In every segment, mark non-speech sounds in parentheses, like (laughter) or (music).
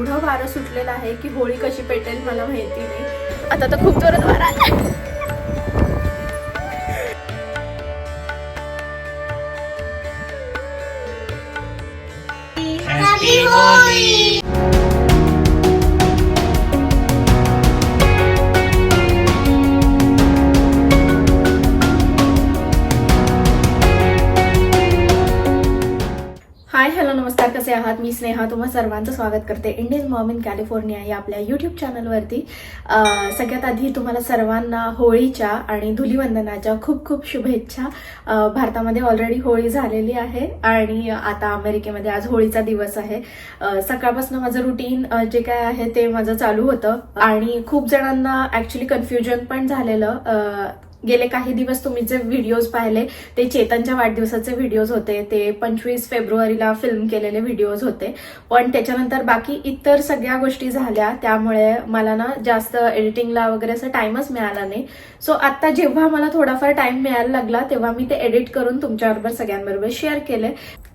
एवढं वारं सुटलेलं आहे की होळी कशी पेटेल मला माहिती नाही. आता तर खूप जोरात वारा कसे आहात. मी स्नेहा. तुम्हा सर्वांचं स्वागत करते इंडियन मॉम इन कॅलिफोर्निया या आपल्या यूट्यूब चॅनलवरती सगळ्यात आधी तुम्हाला सर्वांना होळीच्या आणि धुलीवंदनाच्या खूप खूप शुभेच्छा. भारतामध्ये ऑलरेडी होळी झालेली आहे आणि आता अमेरिकेमध्ये आज होळीचा दिवस आहे. सकाळपासून माझं रुटीन जे काय आहे ते माझं चालू होतं. आणि खूप जणांना ऍक्च्युली कन्फ्युजन पण झालेलं. गेले काही दिवस तुम्ही जे व्हिडिओज पाहिले ते चेतनच्या वाढदिवसाचे व्हिडिओज होते ते पंचवीस फेब्रुवारीला फिल्म केलेले व्हिडिओज होते. पण त्याच्यानंतर बाकी इतर सगळ्या गोष्टी झाल्या त्यामुळे मला ना जास्त एडिटिंगला वगैरे असं टाइमच मिळाला नाही. सो आता जेव्हा मला थोडाफार टाइम मिळायला लागला तेव्हा मी ते एडिट करून तुमच्याबरोबर सगळ्यांबरोबर शेअर केले.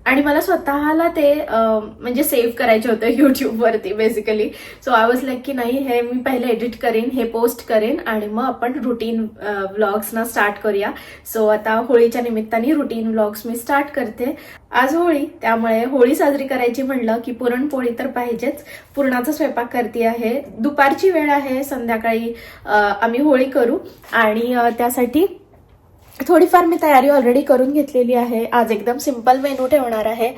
आणि मला स्वतःला ते म्हणजे सेव्ह करायचे होतं युट्यूबवरती basically so I was like की नाही हे मी पहिले एडिट करेन हे पोस्ट करेन आणि मग आपण रुटीन व्लॉग्सना स्टार्ट करूया. सो आता होळीच्या निमित्ताने रुटीन व्लॉग्स मी स्टार्ट करते. आज होळी त्यामुळे होळी साजरी करायची म्हणलं की पुरणपोळी तर पाहिजेच. पुरणाचा स्वयंपाक करते आहे. दुपारची वेळ आहे संध्याकाळी आम्ही होळी करू. आणि त्यासाठी थोडीफार मी तयारी ऑलरेडी करून घेतलेली आहे. आज एकदम सिंपल मेनू ठेवणार आहे.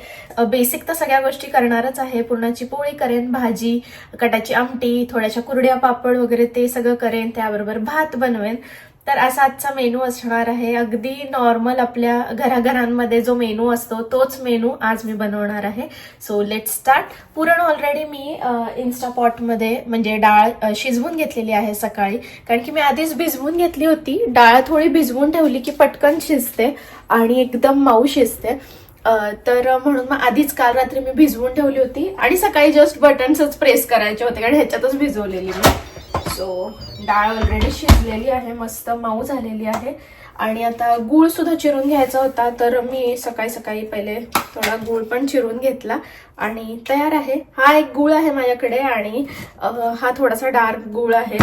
बेसिक तर सगळ्या गोष्टी करणारच आहे. पुरणाची पोळी करेन भाजी कटाची आमटी थोड्याशा कुरड्या पापड वगैरे ते सगळं करेन. त्याबरोबर भात बनवेन. तर असा आजचा मेनू असणार आहे. अगदी नॉर्मल आपल्या घराघरांमध्ये जो मेनू असतो तोच मेनू आज मी बनवणार आहे. सो लेट स्टार्ट पुरण ऑलरेडी मी इन्स्टापॉटमध्ये म्हणजे डाळ शिजवून घेतलेली आहे सकाळी. कारण की मी आधीच भिजवून घेतली होती. डाळ थोडी भिजवून ठेवली की पटकन शिजते आणि एकदम माऊ शिजते. तर म्हणून मग आधीच काल रात्री मी भिजवून ठेवली होती आणि सकाळी जस्ट बटन्सच प्रेस करायचे होते. कारण ह्याच्यातच भिजवलेली मी. सो डाळ ऑलरेडी शिजलेली आहे मस्त मऊ झालेली आहे. आणि आता गूळ सुद्धा चिरून घ्यायचा होता तर मी सकाळी सकाळी पहिले थोडा गूळ पण चिरून घेतला. आणि तयार आहे. हा एक गूळ आहे माझ्याकडे आणि हा थोडासा डार्क गूळ आहे.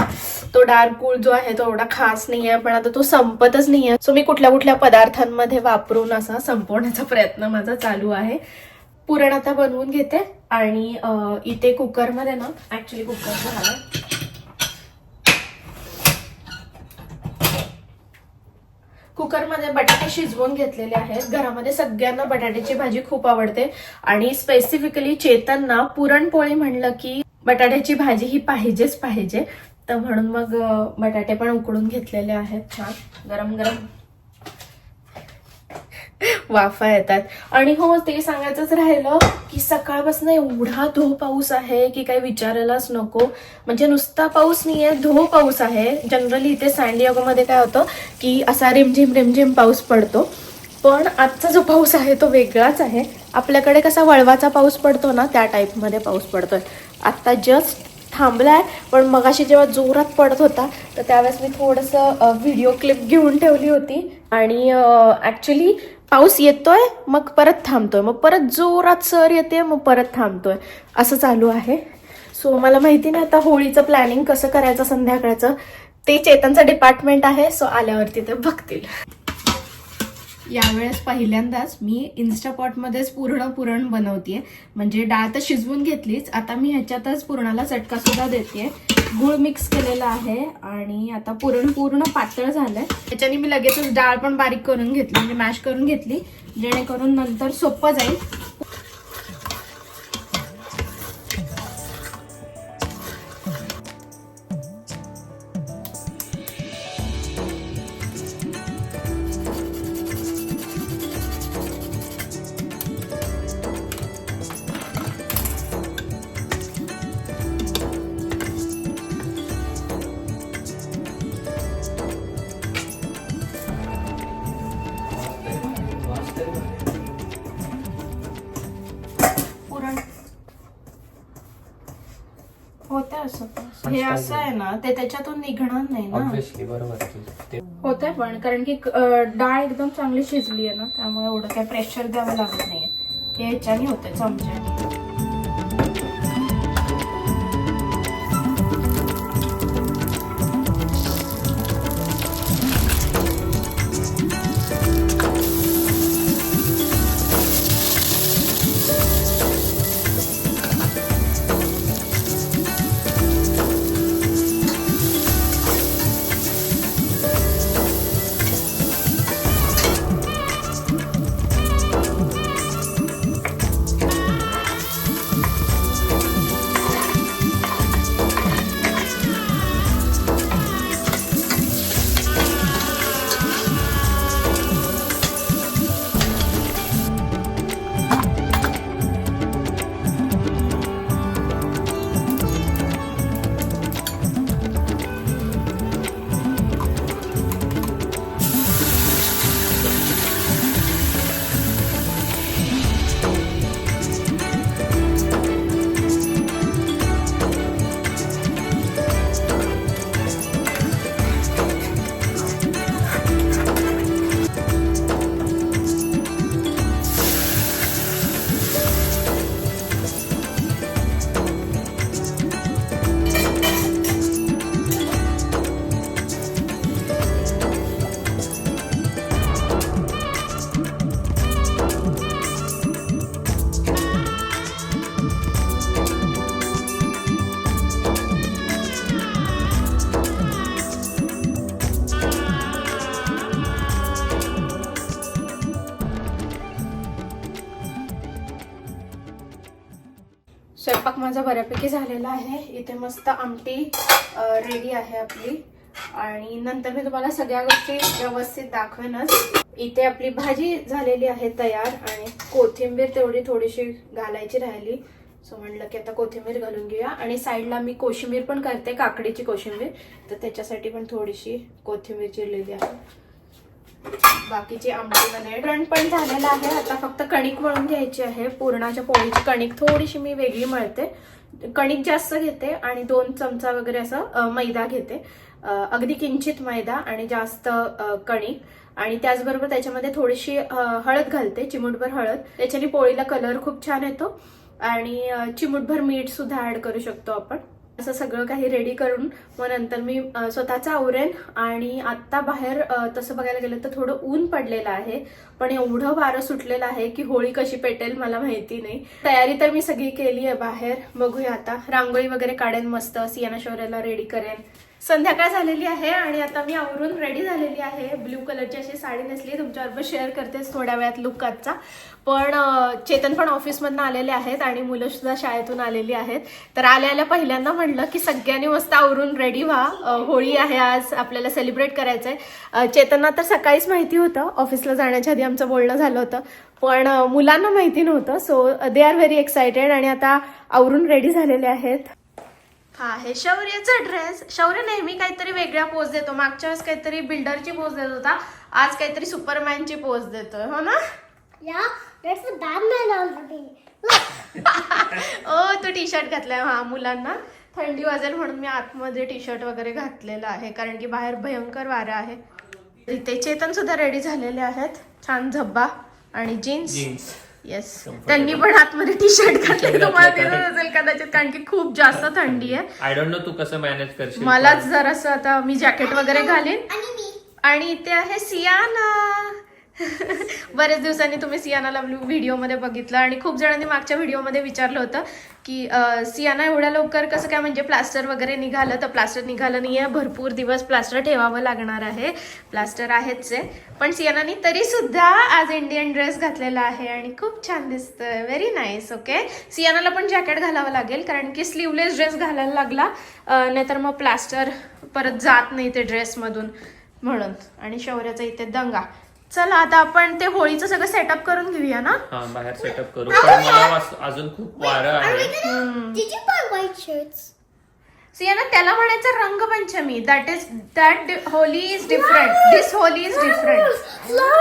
तो डार्क गूळ जो आहे तो एवढा खास नाही आहे पण आता तो संपतच नाही आहे सो मी कुठल्या कुठल्या पदार्थांमध्ये वापरून असा संपवण्याचा प्रयत्न माझा चालू आहे. पुरण आता बनवून घेते. आणि इथे कुकरमध्ये ना ऍक्च्युली कुकर झालं. कुकरमध्ये बटाटे शिजवून घेतलेले आहेत. घरामध्ये सगळ्यांना बटाट्याची भाजी खूप आवडते. आणि स्पेसिफिकली चेतनना पुरणपोळी म्हणलं की बटाट्याची भाजी ही पाहिजेच पाहिजे. तर म्हणून मग बटाटे पण उकडून घेतलेले आहेत. छान. गरम गरम वाफा येतात. आणि हो ते सांगायचंच राहिलं की सकाळपासून एवढा धो पाऊस आहे की काही विचारायलाच नको. म्हणजे नुसता पाऊस नाही आहे धो पाऊस आहे. जनरली इथे सँडियागोमध्ये काय होतं की असा रिमझिम रिमझिम पाऊस पडतो. पण आजचा जो पाऊस आहे तो वेगळाच आहे. आपल्याकडे कसा वळवाचा पाऊस पडतो ना त्या टाईपमध्ये पाऊस पडतोय. आत्ता जस्ट थांबलाय पण मगाशी जेव्हा जोरात पडत होता तर त्यावेळेस मी थोडंसं व्हिडिओ क्लिप घेऊन ठेवली होती. आणि ॲक्च्युली पाऊस येतोय मग परत थांबतोय. मग परत जोरात सर येते मग परत थांबतोय. असं चालू आहे. सो मला माहिती नाही आता होळीचं प्लॅनिंग कसं करायचं संध्याकाळचं. ते चेतनचं डिपार्टमेंट आहे सो आल्यावरती ते बघतील. यावेळेस पहिल्यांदाच मी इन्स्टापॉटमध्येच पूर्ण पुरण बनवतेय. म्हणजे डाळ तर शिजवून घेतलीच आता मी ह्याच्यातच पुरणाला चटका सुद्धा देते गुळ मिक्स केलेला आहे आणि आता पुरण पूर्ण पातळ झालंय. त्याच्याने मी लगेचच डाळ पण बारीक करून घेतली म्हणजे मॅश करून घेतली. जेणेकरून नंतर सोपं जाईल. असं आहे ना ते त्याच्यातून निघणार नाही ना. ऑब्विसली बरोबर आहे तुझं. ते होतंय पण कारण की अं, डाळ एकदम चांगली शिजली आहे ना त्यामुळे एवढं काही प्रेशर द्यावं लागत नाहीये. हे ह्याच्याने होतंय चमच्याने. बऱ्यापैकी झालेला आहे. इथे मस्त आमटी रेडी आहे आपली. आणि नंतर मी तुम्हाला सगळ्या गोष्टी व्यवस्थित दाखवेनच. इथे आपली भाजी झालेली आहे तयार आणि कोथिंबीर तेवढी थोडीशी घालायची राहिली. सो म्हणलं की आता कोथिंबीर घालून घेऊया. आणि साईडला मी कोशिंबीर पण करते काकडीची कोशिंबीर. तर त्याच्यासाठी पण थोडीशी कोथिंबीर चिरलेली आहे. बाकीची आमटी वगैरे रण पण झालेला आहे. आता फक्त कणिक वळून घ्यायची आहे. पुरणाच्या पोळीची कणिक थोडीशी मी वेगळी मळते. कणिक जास्त घेते आणि दोन चमचा वगैरे असं मैदा घेते. अगदी किंचित मैदा आणि जास्त कणिक. आणि त्याचबरोबर त्याच्यामध्ये थोडीशी हळद घालते चिमूटभर हळद. त्याच्याने पोळीला कलर खूप छान येतो. आणि चिमूटभर मीठ सुद्धा ऍड करू शकतो आपण. असं सगळं काही रेडी करून मग नंतर मी स्वतःचा आवरेन आणि आत्ता बाहेर तसं बघायला गेलं तर थोडं ऊन पडलेलं आहे. पण एवढं वारं सुटलेलं आहे की होळी कशी पेटेल मला माहिती नाही. तयारी तर मी सगळी केली आहे बाहेर. बघूया आता. रांगोळी वगैरे काढेन मस्त. सियाना शौर्याला रेडी करेन. संध्याकाळ झालेली आहे आणि आता मी आवरून रेडी झालेली आहे. ब्ल्यू कलरची अशी साडी नेसली तुमच्याबरोबर शेअर करतेच थोड्या वेळात लुक आजचा. पण चेतन पण ऑफिसमधनं आलेले आहेत आणि मुलं सुद्धा शाळेतून आलेली आहेत. तर आल्या आल्या पहिल्यांदा म्हणलं की सगळ्यांनी मस्त आवरून रेडी व्हा. होळी आहे आज आपल्याला सेलिब्रेट करायचं आहे चेतनना तर सकाळीच माहिती होतं. ऑफिसला जाण्याच्या आधी आमचं बोलणं झालं होतं. पण मुलांना माहिती नव्हतं. So they are very excited आणि आता आवरून रेडी झालेले आहेत. हा आहे शौर्यचा ड्रेस शौर्य नेहमी काहीतरी वेगळ्या पोज देतो. मागच्या वेळेस काहीतरी बिल्डरची पोज देत होता. आज काहीतरी सुपरमॅनची पोज देतोय हो ना. (laughs) ओ तू टी शर्ट घातलाय. हा मुलांना थंडी वाजेल म्हणून मी आतमध्ये टी शर्ट वगैरे घातलेलं आहे. कारण की बाहेर भयंकर वारा आहे. इथे चेतन सुद्धा रेडी झालेले आहेत. छान झब्बा आणि जीन्स जीन्स येस त्यांनी पण आतमध्ये टी शर्ट घातले. तुम्हाला दिसत असेल कदाचित कारण की खूप जास्त थंडी आहे. आय डोंट नो तू कसं मॅनेज करशील मलाच जरासं आता मी जॅकेट वगैरे घालेन. आणि मी. आणि इथे आहे सियाना. बरेच दिवसांनी तुम्ही सियानाला व्हिडिओमध्ये बघितलं आणि खूप जणांनी मागच्या व्हिडिओमध्ये विचारलं होतं की सियाना एवढ्या लवकर कसं काय म्हणजे प्लास्टर वगैरे निघालं? तर प्लास्टर निघालं नाही आहे भरपूर दिवस प्लास्टर ठेवावं लागणार आहे. प्लास्टर आहेच आहे पण सियानानी तरीसुद्धा आज इंडियन ड्रेस घातलेला आहे आणि खूप छान दिसतं व्हेरी नाईस ओके सियानाला पण जॅकेट घालावं लागेल कारण की स्लीवलेस ड्रेस घालायला लागला. नाहीतर मग प्लास्टर परत जात नाही ते ड्रेसमधून म्हणून. आणि शौर्याचा इथे दंगा. चला आता आपण ते होळीचं सगळं सेटअप करून घेऊया ना? हा बाहेर सेटअप करू. पण मला वास- अजून खूप वारं आहे. Did you buy white shirts? Siyana त्याला म्हणायचं Rangpanchami. That is that Holi is different this Holi is different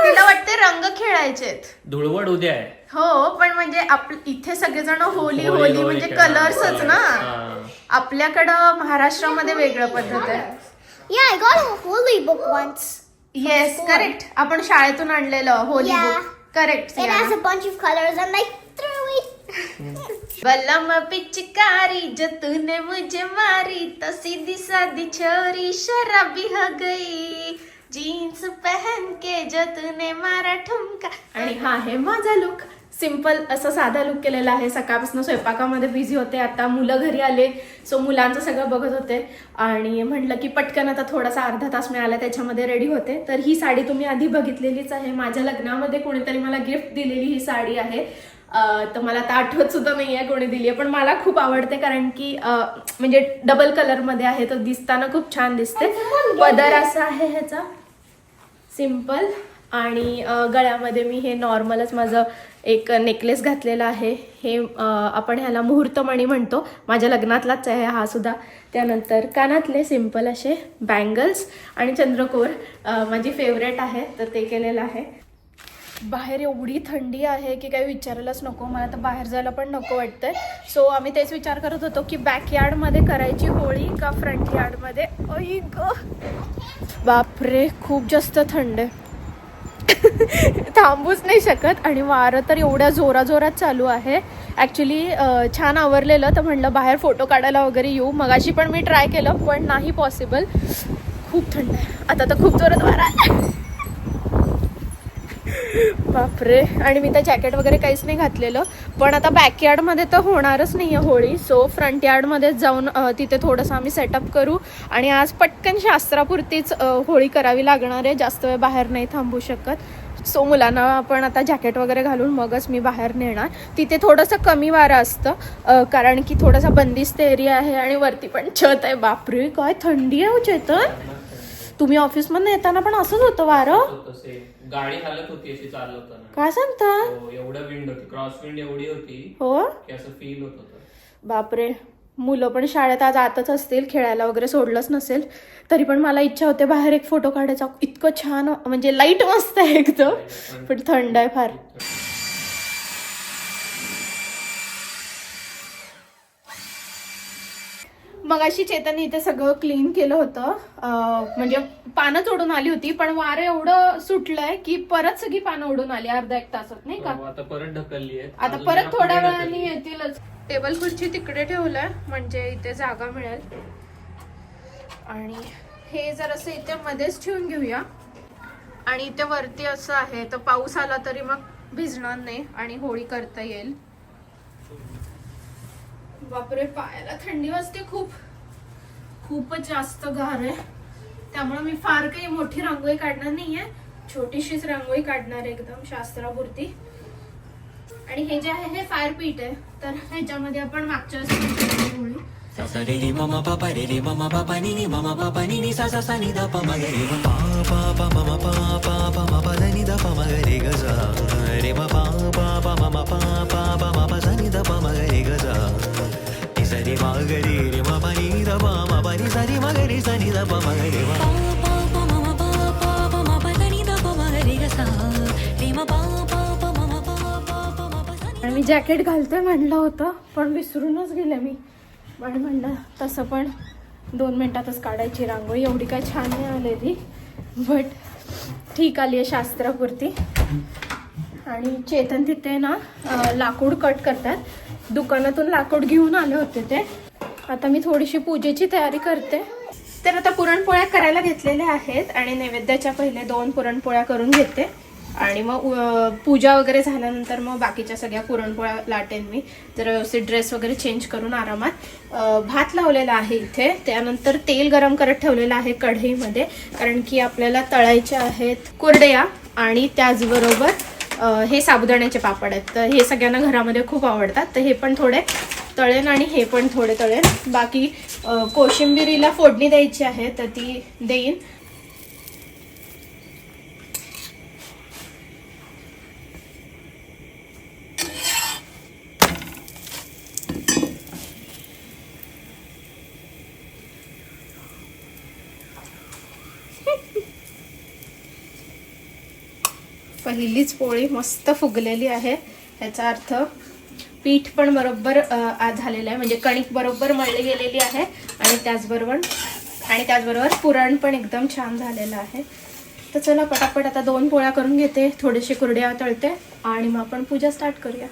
तिला वाटते रंग खेळायचेत. धुळवड उद्या आहे. हो पण म्हणजे आप इथे सगळेजण होली होळी- होली होळी म्हणजे खेळणार. कलर्सच ना? हा. आपल्याकडं महाराष्ट्रामध्ये वेगळं पद्धत आहे. Yeah, I got a holy book once. Yes correct आपण शाळेतून आणलेलं holy Yeah. Book correct It has a bunch of colors and I threw it. (laughs) बलम पिचकारी जो तूने मुझे मारी तो सीधी सादी छोरी शराबी हो गई। जीन्स पहन के जो तूने मारा ठुमका। आणि हा आहे माझा लुक सिंपल असं साधा लुक केलेला आहे. सकाळपासून स्वयंपाकामध्ये बिझी होते. आता मुलं घरी आले सो मुलांचं सगळं बघत होते. आणि म्हटलं की पटकन आता थोडासा अर्धा तास मिळाला त्याच्यामध्ये रेडी होते. तर ही साडी तुम्ही आधी बघितलेलीच आहे. माझ्या लग्नामध्ये कोणीतरी मला गिफ्ट दिलेली ही साडी आहे. तर मला आता आठवत सुद्धा नाही आहे कोणी दिली आहे पण मला खूप आवडते कारण की म्हणजे डबल कलरमध्ये आहे. तर दिसताना खूप छान दिसते. पदर असा आहे ह्याचा. सिंपल आणि गळ्यामध्ये मी हे नॉर्मलच माझं एक नेकलेस घातलेला आहे. हे आपण ह्याला मुहूर्तमणी म्हणतो. माझ्या लग्नातलाच आहे हा सुद्धा. त्यानंतर कानातले सिंपल असे बँगल्स आणि चंद्रकोर माझी फेवरेट आहे तर ते केलेलं आहे. बाहेर एवढी थंडी आहे की काही विचारायलाच नको. मला तर बाहेर जायला पण नको वाटतंय. सो आम्ही तेच विचार करत होतो की बॅकयार्डमध्ये करायची होळी का फ्रंट यार्डमध्ये अई ग. बापरे खूप जास्त थंड आहे. थांबूच नाही शकत. आणि वारं तर एवढ्या जोरा जोरात चालू आहे. ॲक्च्युली छान आवरलेलं. तर म्हणलं बाहेर फोटो काढायला वगैरे येऊ. मगाशी पण मी ट्राय केलं पण नाही पॉसिबल खूप थंड आहे. आता तर खूप जोरात वारा आहे. बापरे. आणि मी तर जॅकेट वगैरे काहीच नाही घातलेलं. पण आता बॅकयार्डमध्ये तर होणारच नाही आहे होळी. सो फ्रंट यार्डमध्येच जाऊन तिथे थोडंसं आम्ही सेटअप करू. आणि आज पटकन शास्त्रापुरतीच होळी करावी लागणार आहे. जास्त वेळ बाहेर नाही थांबू शकत. सो मुलांना आपण आता जॅकेट वगैरे घालून मगच मी बाहेर नेणार. तिथे थोडंसं कमी वारं असतं कारण की थोडासा बंदिस्त एरिया आहे आणि वरती पण छत आहे. बापरे काय थंडी आहे हो, चेतन. तुम्ही ऑफिसमधून येताना पण असंच होतं वारं? तसे गाडी हालत होती अशी चालवताना. काय सांगता? हो एवढं विंड होती. क्रॉस विंड एवढी होती हो? की असं फील होत होतं. बापरे. मुलं पण शाळेत आज आतच असतील खेळायला वगैरे सोडलंच नसेल. तरी पण मला इच्छा होते बाहेर एक फोटो काढायचा. इतकं छान म्हणजे लाइट मस्त आहे एकदम. पण थंड आहे फार. मग अशी चेतन इथे सगळं क्लीन केलं होतं. म्हणजे पानं तोडून आली होती पण वारं एवढं सुटलंय की परत सगळी पानं उडून आली अर्धा एक तासात नाही का? हो, आता परत ढकलली आहे आता परत थोड्या वेळाने येतीलच. टेबल खुर्ची तिकडे ठेवलंय म्हणजे इथे जागा मिळेल. आणि हे जर असं इथे मध्येच ठेवून घेऊया. आणि इथे वरती असं आहे तर पाऊस आला तरी मग भिजणार नाही आणि होळी करता येईल. बापरे पायाला थंडी वाजते खूप. खूपच जास्त गार आहे. त्यामुळे मी फार काही मोठी रांगोळी काढणार नाहीये. छोटीशीच रांगोळी काढणार आहे एकदम शास्त्रापुरती. आणि हे जे आहे हे फायर पीठ आहे. तर ह्याच्यामध्ये आपण मागच्या वेळेस जॅकेट घालते म्हणलं होतं पण विसरूनच गेले मी. पण म्हणलं तसं पण दोन मिनटातच काढायची रांगोळी. एवढी काय छान नाही आलेली. बट ठीक आली आहे शास्त्रापुरती. आणि चेतन तिथे ना लाकूड कट करतात. दुकानातून लाकूड घेऊन आले होते ते. आता मी थोडीशी पूजेची तयारी करते. तर आता पुरणपोळ्या करायला घेतलेल्या आहेत. आणि नैवेद्याच्या पहिले दोन पुरणपोळ्या करून घेते. आणि मग पूजा वगैरे झाल्यानंतर मग बाकीच्या सगळ्या पुरणपोळ्या लाटेन मी. जर व्यवस्थित ड्रेस वगैरे चेंज करून आरामात भात लावलेला आहे इथे. त्यानंतर तेल गरम करत ठेवलेलं आहे कढईमध्ये कारण की आपल्याला तळायचे आहेत कुरडया आणि त्याचबरोबर हे साबुदाण्याचे पापड आहेत. तर हे सगळ्यांना घरामध्ये खूप आवडतात. तर हे पण थोडे तळेन आणि हे पण थोडे तळेन. बाकी कोशिंबिरीला फोडणी द्यायची आहे तर ती देईन. पहिलीच पोळी मस्त फुगलेली आहे ह्याचा अर्थ पीठ पण बरोबर आज झालेलं आहे. म्हणजे कणिक बरोबर मळली गेलेली आहे आणि त्याचबरोबर आणि त्याचबरोबर पुरण पण एकदम छान झालेलं आहे. तर चला पटापट आता दोन पोळ्या करून घेते. थोडेसे कुरड्या तळते आणि मग आपण पूजा स्टार्ट करूया.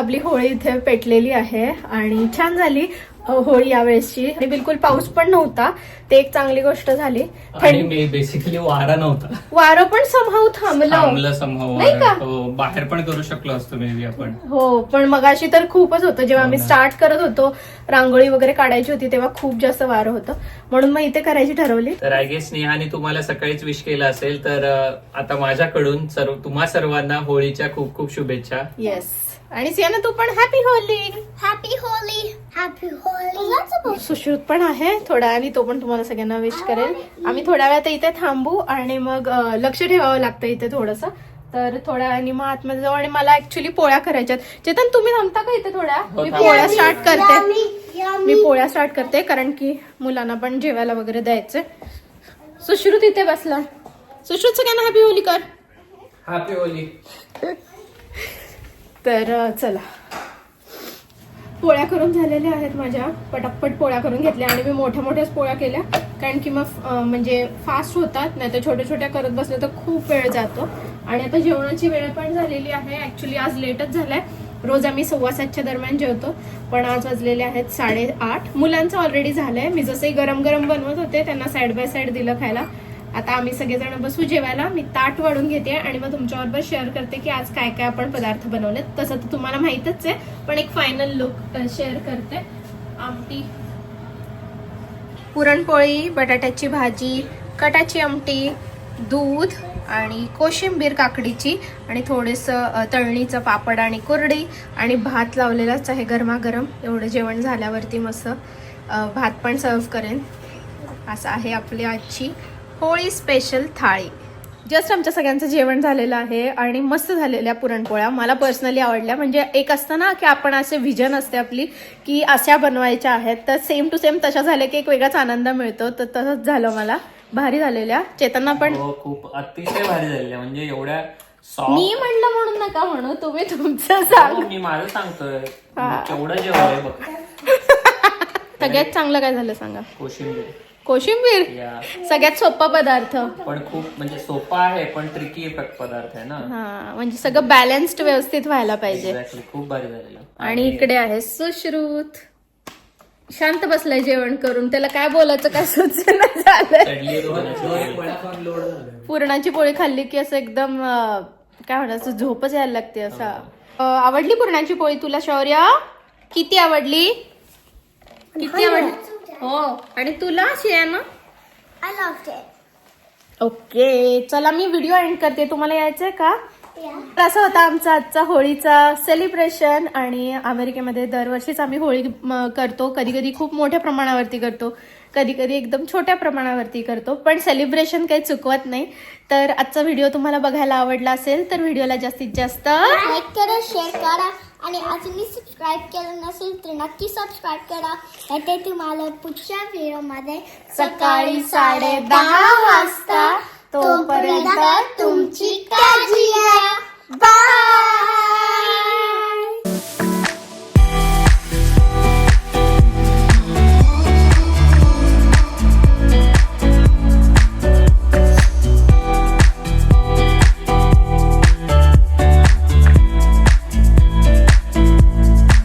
आपली होळी इथे पेटलेली आहे आणि छान झाली होळी यावेळेसची. आणि बिलकुल पाऊस पण नव्हता. ते एक चांगली गोष्ट झाली. आणि बेसिकली वारा नव्हता. वारं पण समहाव थांबलं. थांबलं संभव नाही का? हो बाहेर पण करू शकलो असतो मे बी आपण. हो पण मगाशी तर खूपच होतं. जेव्हा हो आम्ही. स्टार्ट करत होतो रांगोळी वगैरे काढायची होती तेव्हा खूप जास्त वारं होतं. म्हणून मग इथे करायची ठरवली. तर आय गेस स्नेहाने तुम्हाला सकाळीच विश केलं असेल तर आता माझ्याकडून सर्व तुम्हा सर्वांना होळीच्या खूप खूप शुभेच्छा. येस आणि सियाना तू पण happy Holi. Happy Holi happy Holi Sushrut पण आहे थोडा आणि तो पण तुम्हाला सगळ्यांना विश करेल. आम्ही थोड्या वेळात इथे थांबू आणि मग लक्ष ठेवावं लागतं इथे थोडस. तर थोड्या आणि मग आतमध्ये जाऊ आणि मला ऍक्च्युली पोळ्या करायच्यात. चेतन तुम्ही थांबता का इथे थोड्या? हो, मी. पोळ्या स्टार्ट करते. मी पोळ्या स्टार्ट करते कारण की मुलांना पण जेवायला वगैरे द्यायचंय. सुश्रुत इथे बसला. सुश्रुत सगळ्यांना हॅपी होली कर. हॅपी होली तर चला. पोळ्या करून झालेल्या आहेत माझ्या. पटापट पोळ्या करून घेतल्या आणि मी मोठ्या मोठ्याच पोळ्या केल्या. कारण की मग म्हणजे फास्ट होतात नाही तर छोट्या छोट्या करत बसले तर खूप वेळ जातो. आणि आता जेवणाची वेळ पण झालेली आहे. ऍक्च्युली आज लेटच झालाय. रोज आम्ही सव्वा सातच्या दरम्यान जेवतो. पण आज वाजलेले आहेत साडेआठ. मुलांचं ऑलरेडी झालंय. मी जसंही गरम गरम बनवत होते त्यांना साईड बाय साईड दिलं खायला. आता आम्ही सगळेजण बसू जेवायला. मी ताट वाढून घेते आणि मग तुमच्याबरोबर शेअर करते की आज काय काय आपण पदार्थ बनवले तसं तर तुम्हाला माहीतच आहे पण एक फायनल लुक शेअर करते. आमटी. पुरणपोळी बटाट्याची भाजी कटाची आमटी दूध आणि कोशिंबीर काकडीची आणि थोडंसं तळणीचं पापड आणि कुरडी आणि भात लावलेलाच आहे गरमागरम. एवढं जेवण झाल्यावरती मस्त भात पण सर्व करेन. असं आहे आपली आजची होळी स्पेशल थाळी. जस्ट आमच्या सगळ्यांचं जेवण झालेलं आहे आणि मस्त झालेल्या पुरणपोळ्या. मला पर्सनली आवडल्या. म्हणजे एक असतं ना की आपण असे विजन असते आपली की अशा बनवायच्या आहेत. तर सेम टू सेम तशा झाल्या की एक वेगळाच आनंद मिळतो. तर तसंच झालं मला. भारी झालेल्या. चेतना पण खूप अतिशय भारी झालेल्या. म्हणजे एवढ्या सॉफ्ट मी म्हणलं म्हणून नका म्हणू. तुम्ही तुमचं सांग. मी माझं सांगतोय. हा. केवढं जेवण आहे बघ. (laughs) सगळ्यात चांगलं काय झालं सांगा. कोशिंबीर. कोशिंबीर. या. सगळ्यात सोपा पदार्थ. पण खूप म्हणजे सोपा आहे पण ट्रिकी पदार्थ आहे ना? हा म्हणजे सगळं बॅलन्स्ड व्यवस्थित व्हायला पाहिजे. एक्झॅक्टली खूप भारी झालेलं. आणि इकडे आहे सुश्रुत. शांत बसलाय जेवण करून. त्याला काय बोलायचं काय सुचना झालं चढली दोन पुरणाची पोळी खाल्ली की असं एकदम अं, काय म्हणायचं झोपच यायला लागते असं. अं, आवडली पुरणाची पोळी तुला शौर्य? किती आवडली? किती आवडली हो. आणि तुला ना. I love it okay. चला मी व्हिडिओ एंड करते. तुम्हाला यायचंय का? तर असं होता आमचा आजचा होळीचा सेलिब्रेशन आणि अमेरिकेमध्ये दरवर्षीच आम्ही होळी म, करतो. कधी कधी खूप मोठ्या प्रमाणावरती करतो. कधी कधी एकदम छोट्या प्रमाणावरती करतो. पण सेलिब्रेशन काही चुकवत नाही. तर आजचा व्हिडिओ तुम्हाला बघायला आवडला असेल तर व्हिडिओला जास्तीत जास्त लाईक करा शेअर करा. आणि अजूनही सबस्क्राईब केलं नसेल तर नक्की सबस्क्राईब करा. ते तुम्हाला पुढच्या व्हिडिओमध्ये सकाळी साडे दहा वाजता तोपर्यंत तुमची काळजी बाय